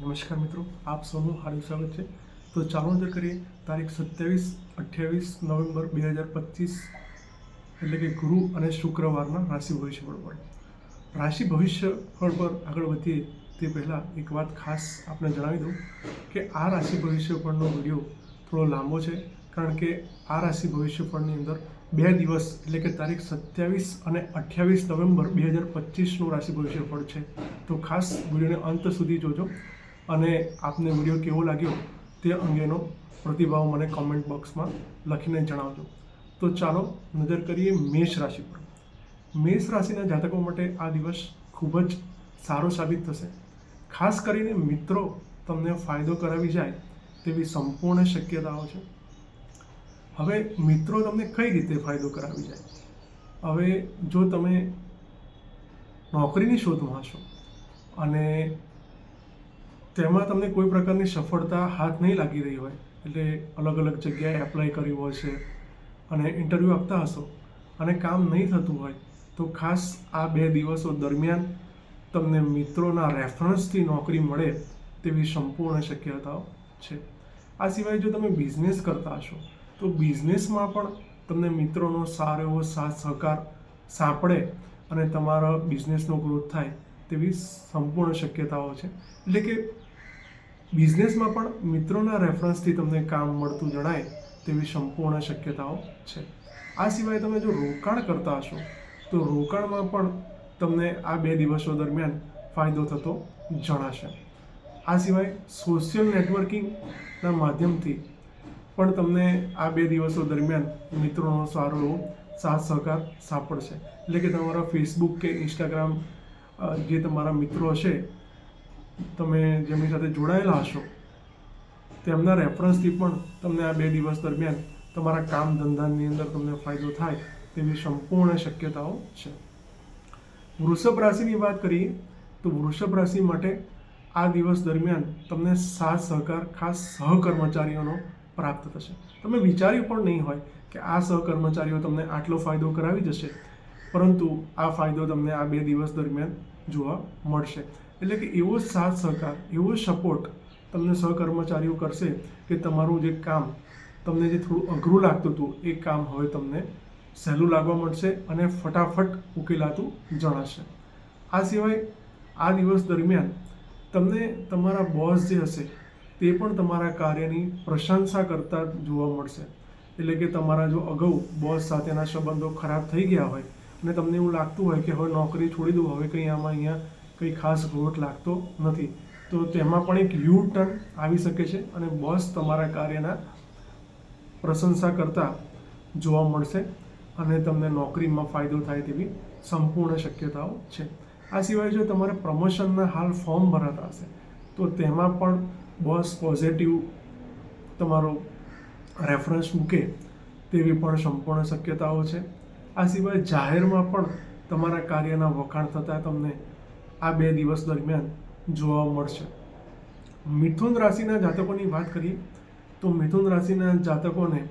નમસ્કાર મિત્રો, આપ સૌનું હાર્દિક સ્વાગત છે. તો ચાલો નજર કરીએ. તારીખ સત્યાવીસ અઠ્યાવીસ નવેમ્બર બે હજાર પચીસ, એટલે કે ગુરુ અને શુક્રવારના રાશિ ભવિષ્યફળ પર રાશિ ભવિષ્યફળ પર આગળ વધીએ તે પહેલાં એક વાત ખાસ આપણે જણાવી દઉં કે આ રાશિ ભવિષ્યફળનો વીડિયો થોડો લાંબો છે, કારણ કે આ રાશિ ભવિષ્યફળની અંદર બે દિવસ, એટલે કે તારીખ સત્યાવીસ અને અઠ્યાવીસ નવેમ્બર બે હજાર પચીસનું રાશિ ભવિષ્યફળ છે. તો ખાસ વિડીયોને અંત સુધી જોજો. અને આપને વીડિયો કેવો લાગ્યો તે અંગેનો પ્રતિભાવ મને કોમેન્ટ બોક્સમાં લખીને જણાવજો. તો ચાલો નજર કરીએ મેષ રાશિ પર. મેષ રાશિના જાતકો માટે આ દિવસ ખૂબ જ સારો સાબિત થશે. ખાસ કરીને મિત્રો તમને ફાયદો કરાવી જાય તેવી સંપૂર્ણ શક્યતાઓ છે. હવે મિત્રો તમને કઈ રીતે ફાયદો કરાવી જાય? હવે જો તમે નોકરીની શોધમાં છો અને તેમાં તમને કોઈ પ્રકારની સફળતા હાથ નહીં લાગી રહી હોય. એટલે અલગ અલગ જગ્યાએ એપ્લાય કર્યું હોય છે અને ઇન્ટરવ્યૂ આપતા હશો અને કામ નહીં થતું હોય તો ખાસ આ બે દિવસો દરમિયાન તમને મિત્રોના રેફરન્સથી નોકરી મળે તેવી સંપૂર્ણ શક્યતાઓ છે. આ સિવાય જો તમે બિઝનેસ કરતા હશો, તો બિઝનેસમાં પણ તમને મિત્રોનો સારો એવો સાથ સહકાર સાંપડે અને તમારા બિઝનેસનો ગ્રોથ થાય તેવી સંપૂર્ણ શક્યતાઓ છે. એટલે કે બિઝનેસમાં પણ મિત્રોના રેફરન્સથી તમને કામ મળતું જણાય તેવી સંપૂર્ણ શક્યતાઓ છે. આ સિવાય તમે જો રોકાણ કરતા હશો, તો રોકાણમાં પણ તમને આ બે દિવસો દરમિયાન ફાયદો થતો જણાશે. આ સિવાય સોશિયલ નેટવર્કિંગના માધ્યમથી પણ તમને આ બે દિવસો દરમિયાન મિત્રોનો સારો એવો સાથ સહકાર સાંપડશે. એટલે કે તમારા ફેસબુક કે ઇન્સ્ટાગ્રામ જે તમારા મિત્રો હશે તમે જેમની સાથે જોડાયેલા હશો, તેમના રેફરન્સથી પણ તમને આ બે દિવસ દરમિયાન તમારા કામ ધંધાની અંદર તમને ફાયદો થાય તેવી સંપૂર્ણ શક્યતાઓ છે. વૃષભ રાશિની વાત કરીએ, તો વૃષભ રાશિ માટે આ દિવસ દરમિયાન તમને સાથ સહકાર, ખાસ સહકર્મચારીઓનો પ્રાપ્ત થશે. તમે વિચાર્યું પણ નહીં હોય કે આ સહકર્મચારીઓ તમને આટલો ફાયદો કરાવી જશે, પરંતુ આ ફાયદો તમને આ બે દિવસ દરમિયાન જોવા મળશે. એટલે કે એવો સાથ સહકાર, એવો સપોર્ટ તમને સહકર્મચારીઓ કરશે કે તમારું જે કામ, તમને જે થોડું અઘરું લાગતું હતું, એ કામ હવે તમને સહેલું લાગવા મળશે અને ફટાફટ ઉકેલાતું જણાશે. આ સિવાય આ દિવસ દરમિયાન તમને તમારા બોસ જે હશે, તે પણ તમારા કાર્યની પ્રશંસા કરતા જોવા મળશે. એટલે કે તમારા જો અગાઉ બોસ સાથેના સંબંધો ખરાબ થઈ ગયા હોય અને તમને એવું લાગતું હોય કે હવે નોકરી છોડી દઉં, હવે કંઈ આમાં અહીંયા કંઈ ખાસ ગ્રોથ લાગતો નથી. તો તેમાં પણ એક યુ ટર્ન આવી શકે છે અને બોસ તમારા કાર્યના પ્રશંસા કરતા જોવા મળશે અને તમને નોકરીમાં ફાયદો થાય તેવી સંપૂર્ણ શક્યતાઓ છે. આ સિવાય જો તમારે પ્રમોશનના હાલ ફોર્મ ભરાતા હશે, તો તેમાં પણ બોસ પોઝિટિવ તમારો રેફરન્સ મૂકે તેવી પણ સંપૂર્ણ શક્યતાઓ છે. આ સિવાય જાહેરમાં પણ તમારા કાર્યના વખાણ થતાં તમને આ બે દિવસ દરમિયાન જોવા મળશે. મિથુન રાશિના જાતકોની વાત કરીએ, તો મિથુન રાશિના જાતકોને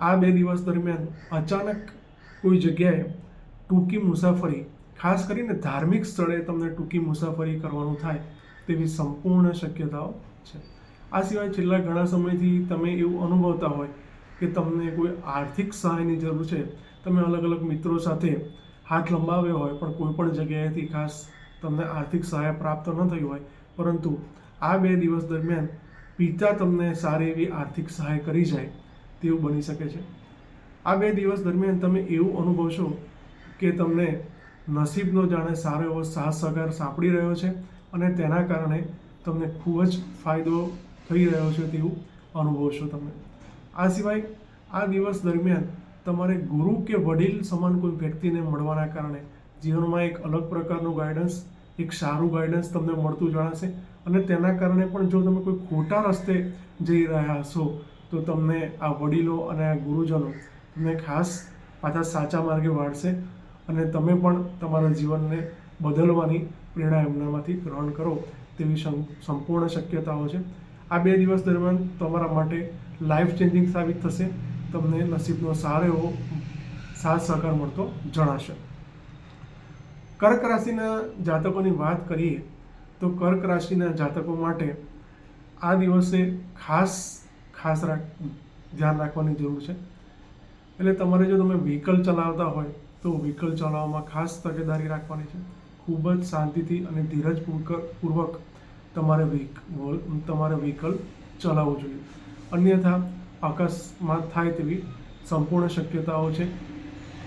આ બે દિવસ દરમિયાન અચાનક કોઈ જગ્યાએ ટૂંકી મુસાફરી, ખાસ કરીને ધાર્મિક સ્થળે તમને ટૂંકી મુસાફરી કરવાનું થાય તેવી સંપૂર્ણ શક્યતાઓ છે. આ સિવાય છેલ્લા ઘણા સમયથી તમે એવું અનુભવતા હોય કે તમને કોઈ આર્થિક સહાયની જરૂર છે તમે અલગ અલગ મિત્રો સાથે હાથ લંબાવ્યો હોય, પણ કોઈ પણ જગ્યાએથી ખાસ તમને આર્થિક સહાય પ્રાપ્ત ન થઈ હોય, પરંતુ આ બે દિવસ દરમિયાન પિતા તમને સારી એવી આર્થિક સહાય કરી જાય તેવું બની શકે છે. આ બે દિવસ દરમિયાન તમે એવું અનુભવશો કે તમને નસીબનો જાણે સારો એવો સાથ સહકાર સાંપડી રહ્યો છે અને તેના કારણે તમને ખૂબ જ ફાયદો થઈ રહ્યો છે તેવું અનુભવશો તમે. આ સિવાય આ દિવસ દરમિયાન તમારે ગુરુ કે વડીલ સમાન કોઈ વ્યક્તિને મળવાના કારણે જીવનમાં એક અલગ પ્રકારનું ગાઈડન્સ એક સારું ગાઈડન્સ તમને મળતું જણાશે અને તેના કારણે પણ જો તમે કોઈ ખોટા રસ્તે જઈ રહ્યા હશો, તો તમને આ વડીલો અને આ ગુરુજનો તમને ખાસ પાછા સાચા માર્ગે વાળશે અને તમે પણ તમારા જીવનને બદલવાની પ્રેરણા એમનામાંથી ગ્રહણ કરો તેવી સંપૂર્ણ શક્યતાઓ છે. આ બે દિવસ દરમિયાન તમારા માટે લાઈફ ચેન્જિંગ સાબિત થશે. તમને નસીબનો સારો એવો સાથ સહકાર મળતો જણાશે. કર્ક રાશિના જાતકોની વાત કરીએ તો કર્ક રાશિના જાતકો માટે આ દિવસે ખાસ ખાસ રાખ, ધ્યાન રાખવાની જરૂર છે. એટલે તમારે જો તમે વ્હીકલ ચલાવતા હોય તો વ્હીકલ ચલાવવામાં ખાસ તકેદારી રાખવાની છે. ખૂબ જ શાંતિથી અને ધીરજપૂર્વક પૂર્વક તમારે વ્હીક, તમારે વ્હીકલ ચલાવવું જોઈએ. અન્યથા અકસ્માત થાય તેવી સંપૂર્ણ શક્યતાઓ છે.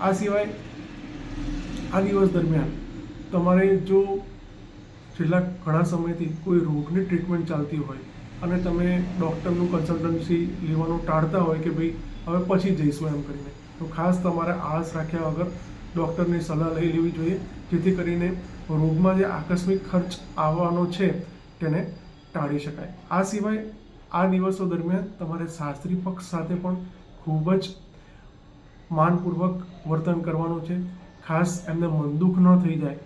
આ સિવાય આ દિવસ દરમિયાન તમારે જો છેલ્લા ઘણા સમયથી કોઈ રોગની ટ્રીટમેન્ટ ચાલતી હોય અને તમે ડૉક્ટરનું કન્સલ્ટન્સી લેવાનું ટાળતા હોય કે ભાઈ હવે પછી જઈશું એમ કરીને, તો ખાસ તમારે આળસ રાખ્યા વગર ડૉક્ટરની સલાહ લઈ લેવી જોઈએ, જેથી કરીને રોગમાં જે આકસ્મિક ખર્ચ આવવાનો છે તેને ટાળી શકાય. આ સિવાય આ દિવસો દરમિયાન તમારે શાસ્ત્રી પક્ષ સાથે પણ ખૂબ જ માનપૂર્વક વર્તન કરવાનું છે. ખાસ એમને મનદુખ ન થઈ જાય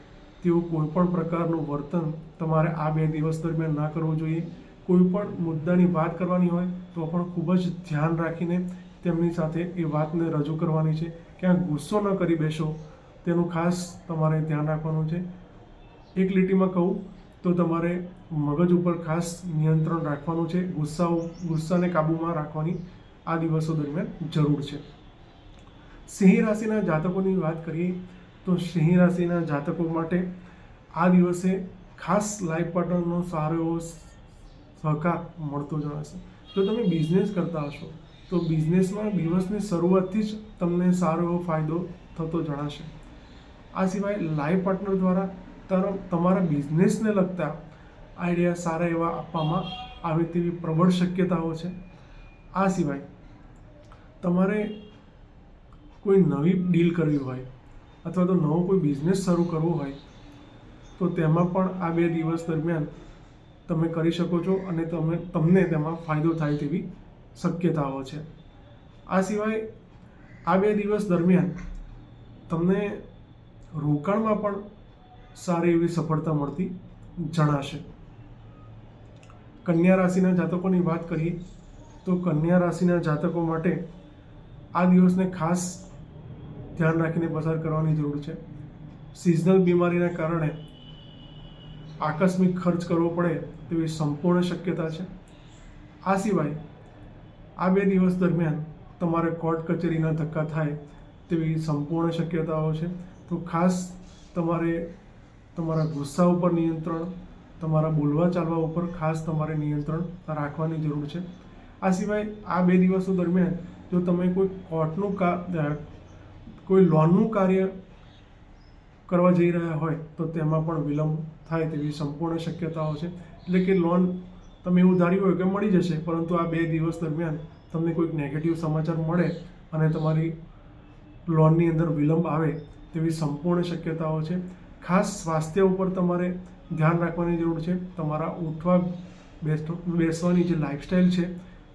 તેવું કોઈ પણ પ્રકારનું વર્તન તમારે આ બે દિવસ દરમિયાન ના કરવું જોઈએ. કોઈ પણ મુદ્દાની વાત કરવાની હોય તો પણ ખૂબ જ ધ્યાન રાખીને તેમની સાથે એ વાતને રજૂ કરવાની છે ક્યાંક ગુસ્સો ન કરી બેસો. તેનું ખાસ તમારે ધ્યાન રાખવાનું છે. એક લીટીમાં કહું તો તમારે મગજ ઉપર ખાસ નિયંત્રણ રાખવાનું છે. ગુસ્સાઓ, ગુસ્સાને કાબૂમાં રાખવાની આ દિવસો દરમિયાન જરૂર છે. સિંહ રાશિના જાતકોની વાત કરીએ તો સિંહ રાશિના જાતકો માટે આ દિવસે ખાસ લાઈફ પાર્ટનરનો સારો એવો સહકાર મળતો જણાશે. જો તમે બિઝનેસ કરતા હશો, તો બિઝનેસમાં દિવસની શરૂઆતથી જ તમને સારો એવો ફાયદો થતો જણાશે. આ સિવાય લાઈફ પાર્ટનર દ્વારા તમારા બિઝનેસને લગતા આઈડિયા સારા એવા આપવામાં આવે તેવી પ્રબળ શક્યતાઓ છે. આ સિવાય તમારે કોઈ નવી ડીલ કરવી હોય અથવા તો નવો કોઈ બિઝનેસ શરૂ કરવો હોય, તો તેમાં પણ આ બે દિવસ દરમિયાન તમે કરી શકો છો અને તમે, તમને તેમાં ફાયદો થાય તેવી શક્યતાઓ છે. આ સિવાય આ બે દિવસ દરમિયાન તમને રોકાણમાં પણ સારી એવી સફળતા મળતી જણાશે. કન્યા રાશિના જાતકોની વાત કરીએ તો કન્યા રાશિના જાતકો માટે આ દિવસને ખાસ ધ્યાન રાખીને પસાર કરવાની જરૂર છે. સિઝનલ બીમારીના કારણે આકસ્મિક ખર્ચ કરવો પડે તેવી સંપૂર્ણ શક્યતા છે. આ સિવાય આ બે દિવસ દરમિયાન તમારે કોર્ટ કચેરીના ધક્કા થાય તેવી સંપૂર્ણ શક્યતાઓ છે. તો ખાસ તમારે તમારા ગુસ્સા ઉપર નિયંત્રણ, તમારા બોલવા ચાલવા ઉપર ખાસ તમારે નિયંત્રણ રાખવાની જરૂર છે. આ સિવાય આ બે દિવસો દરમિયાન જો તમે કોઈ કોર્ટનું કા કોઈ લોનનું કાર્ય કરવા જઈ રહ્યા હોય, તો તેમાં પણ વિલંબ થાય તેવી સંપૂર્ણ શક્યતાઓ છે. એટલે કે લોન તમે એવું ધાર્યું હોય કે મળી જશે, પરંતુ આ બે દિવસ દરમિયાન તમને કોઈક નેગેટિવ સમાચાર મળે અને તમારી લોનની અંદર વિલંબ આવે તેવી સંપૂર્ણ શક્યતાઓ છે. ખાસ સ્વાસ્થ્ય ઉપર તમારે ધ્યાન રાખવાની જરૂર છે. તમારા ઉઠવા બેસવાની જે લાઇફસ્ટાઈલ છે,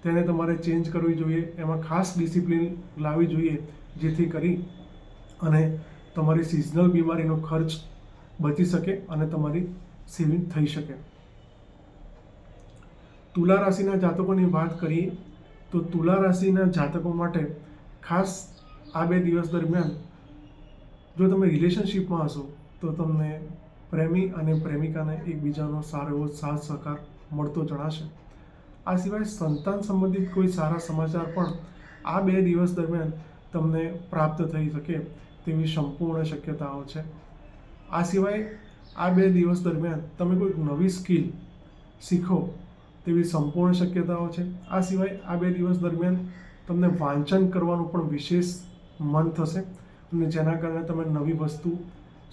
તેને તમારે ચેન્જ કરવી જોઈએ. એમાં ખાસ ડિસિપ્લિન લાવવી જોઈએ, જેથી કરી અને તમારી સિઝનલ બીમારીનો ખર્ચ બચી શકે અને તમારી સેવિંગ થઈ શકે. તુલા રાશિના જાતકોની વાત કરીએ, તો તુલા રાશિના જાતકો માટે ખાસ આ બે દિવસ દરમિયાન જો તમે રિલેશનશિપમાં હશો તો તમને પ્રેમી અને પ્રેમિકાને એકબીજાનો સારો એવો સાથ સહકાર મળતો જણાશે. આ સિવાય સંતાન સંબંધિત કોઈ સારા સમાચાર પણ આ બે દિવસ દરમિયાન તમને પ્રાપ્ત થઈ શકે તેવી સંપૂર્ણ શક્યતાઓ છે. આ સિવાય આ બે દિવસ દરમિયાન તમે કોઈક નવી સ્કિલ શીખો તેવી સંપૂર્ણ શક્યતાઓ છે. આ સિવાય આ બે દિવસ દરમિયાન તમને વાંચન કરવાનું પણ વિશેષ મન થશે અને જેના કારણે તમે નવી વસ્તુ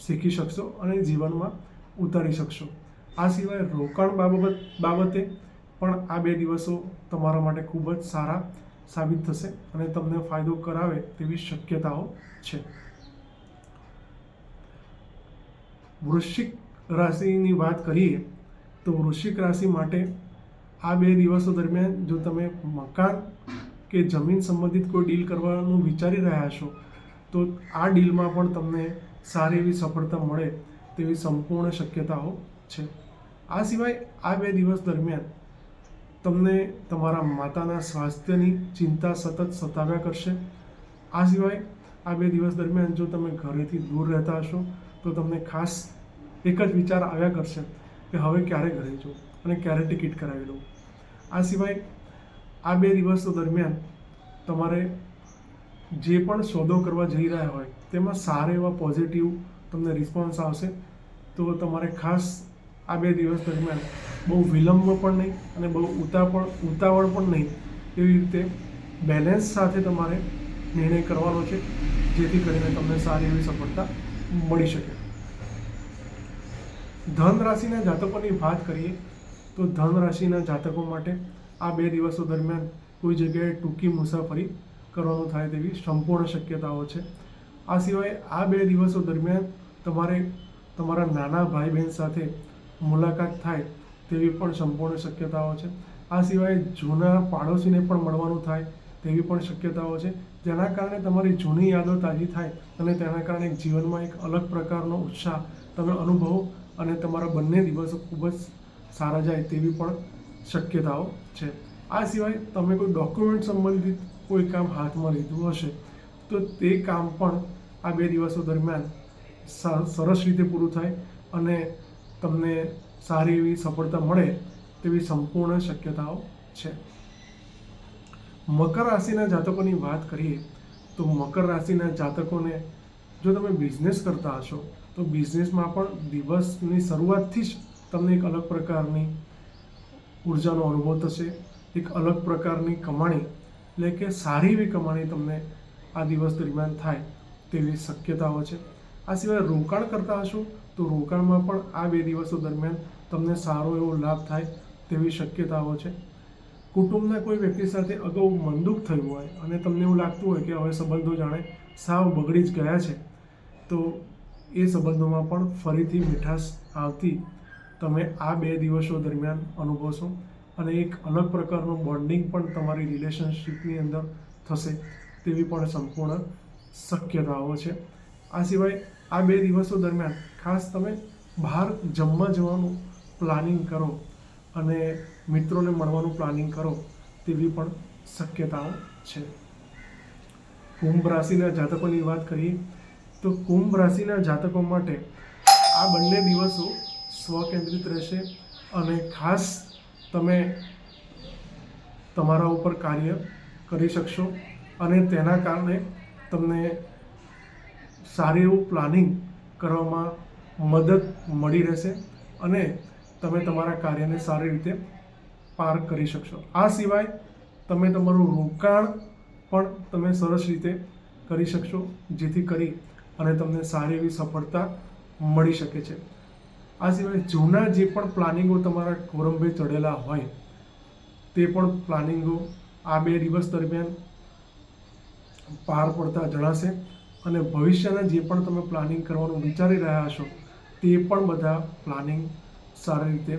શીખી શકશો અને જીવનમાં ઉતારી શકશો. આ સિવાય રોકાણ બાબત, બાબતે પણ આ બે દિવસો તમારા માટે ખૂબ જ સારા સાબિત થશે અને તમને ફાયદો કરાવે તેવી શક્યતાઓ છે. વૃશ્ચિક રાશિની વાત કરીએ તો વૃશ્ચિક રાશિ માટે આ બે દિવસો દરમિયાન જો તમે મકાન કે જમીન સંબંધિત કોઈ ડીલ કરવાનું વિચારી રહ્યા છો, તો આ ડીલમાં પણ તમને સારી એવી સફળતા મળે તેવી સંપૂર્ણ શક્યતાઓ છે. આ સિવાય આ બે દિવસ દરમિયાન તમને તમારા માતાના સ્વાસ્થ્યની ચિંતા સતત સતાવ્યા કરશે. આ સિવાય આ બે દિવસ દરમિયાન જો તમે ઘરેથી દૂર રહેતા હશો, તો તમને ખાસ એક જ વિચાર આવ્યા કરશે કે હવે ક્યારે ઘરે જવું અને ક્યારે ટિકિટ કરાવી લઉં. આ સિવાય આ બે દિવસો દરમિયાન તમારે જે પણ સોદો કરવા જઈ રહ્યા હોય તેમાં સારા એવા પોઝિટિવ તમને રિસ્પોન્સ આવશે. તો તમારે ખાસ આ બે દિવસ દરમિયાન બહુ વિલંબ પણ નહીં અને બહુ ઉતાવળ ઉતાવળ પણ નહીં એવી રીતે બેલેન્સ સાથે તમારે નિર્ણય કરવાનો છે, જેથી કરીને તમને સારી એવી સફળતા મળી શકે. ધન રાશિના જાતકોની વાત કરીએ, તો ધન રાશિના જાતકો માટે આ બે દિવસો દરમિયાન કોઈ જગ્યાએ ટૂંકી મુસાફરી કરવાનું થાય તેવી સંપૂર્ણ શક્યતાઓ છે. આ સિવાય આ બે દિવસો દરમિયાન તમારે તમારા નાના ભાઈ બહેન સાથે મુલાકાત થાય તેવી પણ સંપૂર્ણ શક્યતાઓ છે. આ સિવાય જૂના પાડોશીને પણ મળવાનું થાય તેવી પણ શક્યતાઓ છે. જેના કારણે તમારી જૂની યાદો તાજી થાય અને તેના કારણે જીવનમાં એક અલગ પ્રકારનો ઉત્સાહ, તમે અનુભવો અને તમારા બંને દિવસો ખૂબ જ સારા જાય તેવી પણ શક્યતાઓ છે. આ સિવાય તમે કોઈ ડોક્યુમેન્ટ સંબંધિત કોઈ કામ હાથમાં લીધું હશે તો તે કામ પણ આ બે દિવસો દરમિયાન સરસ રીતે પૂરું થાય અને તમને સારી એવી સફળતા મળે તેવી સંપૂર્ણ શક્યતાઓ છે. મકર રાશિના જાતકોની વાત કરીએ તો મકર રાશિના જાતકોને જો તમે બિઝનેસ કરતા હશો, તો બિઝનેસમાં પણ દિવસની શરૂઆતથી જ તમને એક અલગ પ્રકારની ઉર્જાનો અનુભવ થશે, એક અલગ પ્રકારની કમાણી, એટલે કે સારી એવી કમાણી તમને આ દિવસ દરમિયાન થાય તેવી શક્યતાઓ છે. આ સિવાય રોકાણ કરતા હશો તો રોકાણમાં પણ આ બે દિવસો દરમિયાન તમને સારો એવો લાભ થાય તેવી શક્યતાઓ છે. કુટુંબના કોઈ વ્યક્તિ સાથે અગાઉ મનદુખ થયું હોય અને તમને એવું લાગતું હોય કે હવે સંબંધો જાણે સાવ બગડી જ ગયા છે, તો એ સંબંધોમાં પણ ફરીથી મીઠાશ આવતી તમે આ બે દિવસો દરમિયાન અનુભવશો અને એક અલગ પ્રકારનું બોન્ડિંગ પણ તમારી રિલેશનશીપની અંદર થશે. તેવી પણ સંપૂર્ણ શક્યતાઓ છે. આ સિવાય આ બે દિવસો દરમિયાન ખાસ તમે બહાર જમવા જવાનું પ્લાનિંગ કરો અને મિત્રોને મળવાનું પ્લાનિંગ કરો તેવી પણ શક્યતાઓ છે. કુંભ રાશિના જાતકોની વાત કરીએ તો કુંભ રાશિના જાતકો માટે આ બંને દિવસો સ્વકેન્દ્રિત રહેશે અને ખાસ તમે તમારા ઉપર કાર્ય કરી શકશો. અને તેના કારણે તમને સારી એવું પ્લાનિંગ કરવામાં મદદ મળી રહેશે અને તમે તમારા કાર્યને સારી રીતે પાર કરી શકશો. આ સિવાય તમે તમારું રોકાણ પણ તમે સરસ રીતે કરી શકશો, જેથી કરી અને તમને સારી એવી સફળતા મળી શકે છે. આ સિવાય જૂના જે પણ પ્લાનિંગો તમારા કોરંભે ચડેલા હોય, તે પણ પ્લાનિંગો આ બે દિવસ દરમિયાન પાર પડતા જણાશે અને ભવિષ્યના જે પણ તમે પ્લાનિંગ કરવાનું વિચારી રહ્યા હશો, તે પણ બધા પ્લાનિંગ સારી રીતે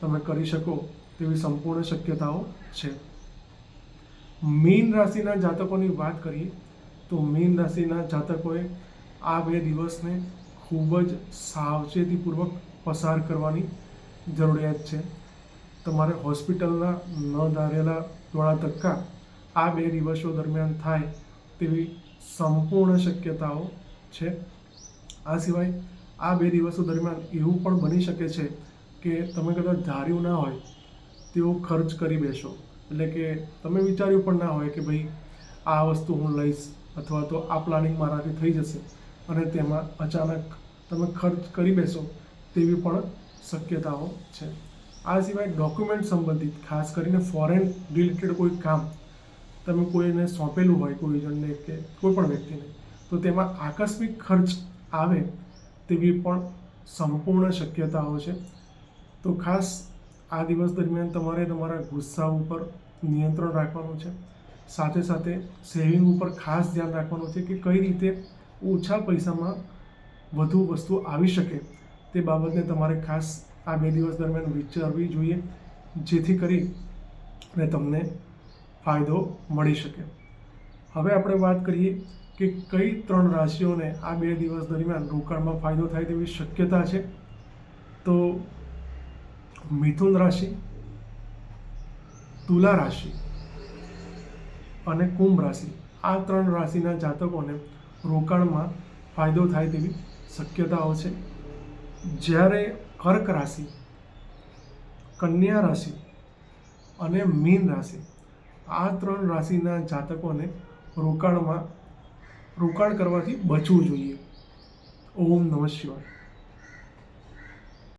તમે કરી શકો તેવી સંપૂર્ણ શક્યતાઓ છે. મીન રાશિના જાતકોની વાત કરીએ, તો મીન રાશિના જાતકોએ આ બે દિવસને ખૂબ જ સાવચેતીપૂર્વક પસાર કરવાની જરૂરિયાત છે. તમારે હોસ્પિટલના ન ધારેલા ધોળા ધક્કા આ બે દિવસો દરમિયાન થાય તેવી સંપૂર્ણ શક્યતાઓ છે. આ સિવાય આ બે દિવસો દરમિયાન એવું પણ બની શકે છે કે તમે કદાચ ધાર્યું ના હોય તેવો ખર્ચ કરી બેસો. એટલે કે તમે વિચાર્યું પણ ના હોય કે ભાઈ આ વસ્તુ હું લઈશ અથવા તો આ પ્લાનિંગ મારાથી થઈ જશે અને તેમાં અચાનક તમે ખર્ચ કરી બેસો તેવી પણ શક્યતાઓ છે. આ સિવાય ડોક્યુમેન્ટ સંબંધિત, ખાસ કરીને ફોરેન રિલેટેડ કોઈ કામ તમે કોઈને સોંપેલું હોય, કોઈ જણને કે કોઈ પણ વ્યક્તિને, તો તેમાં આકસ્મિક ખર્ચ આવે તેવી પણ સંપૂર્ણ શક્યતાઓ છે. તો ખાસ આ દિવસ દરમિયાન તમારે તમારા ગુસ્સા ઉપર નિયંત્રણ રાખવાનું છે. સાથે સાથે સેવિંગ ઉપર ખાસ ધ્યાન રાખવાનું છે કે કઈ રીતે ઓછા પૈસામાં વધુ વસ્તુ આવી શકે તે બાબતને તમારે ખાસ આ બે દિવસ દરમિયાન વિચારવી જોઈએ, જેથી કરી અને તમને ફાયદો મળી શકે. હવે આપણે વાત કરીએ કે કઈ ત્રણ રાશિઓને આ બે દિવસ દરમિયાન રોકાણમાં ફાયદો થાય તેવી શક્યતા છે? તો મિથુન રાશિ, તુલા રાશિ અને કુંભ રાશિ આ ત્રણ રાશિના જાતકોને રોકાણમાં ફાયદો થાય તેવી શક્યતાઓ છે. જ્યારે કર્ક રાશિ, કન્યા રાશિ અને મીન રાશિ આ ત્રણ રાશિના જાતકોને રોકાણમાં રોકાણ કરવાથી બચવું જોઈએ. ઓમ નમઃ શિવાય.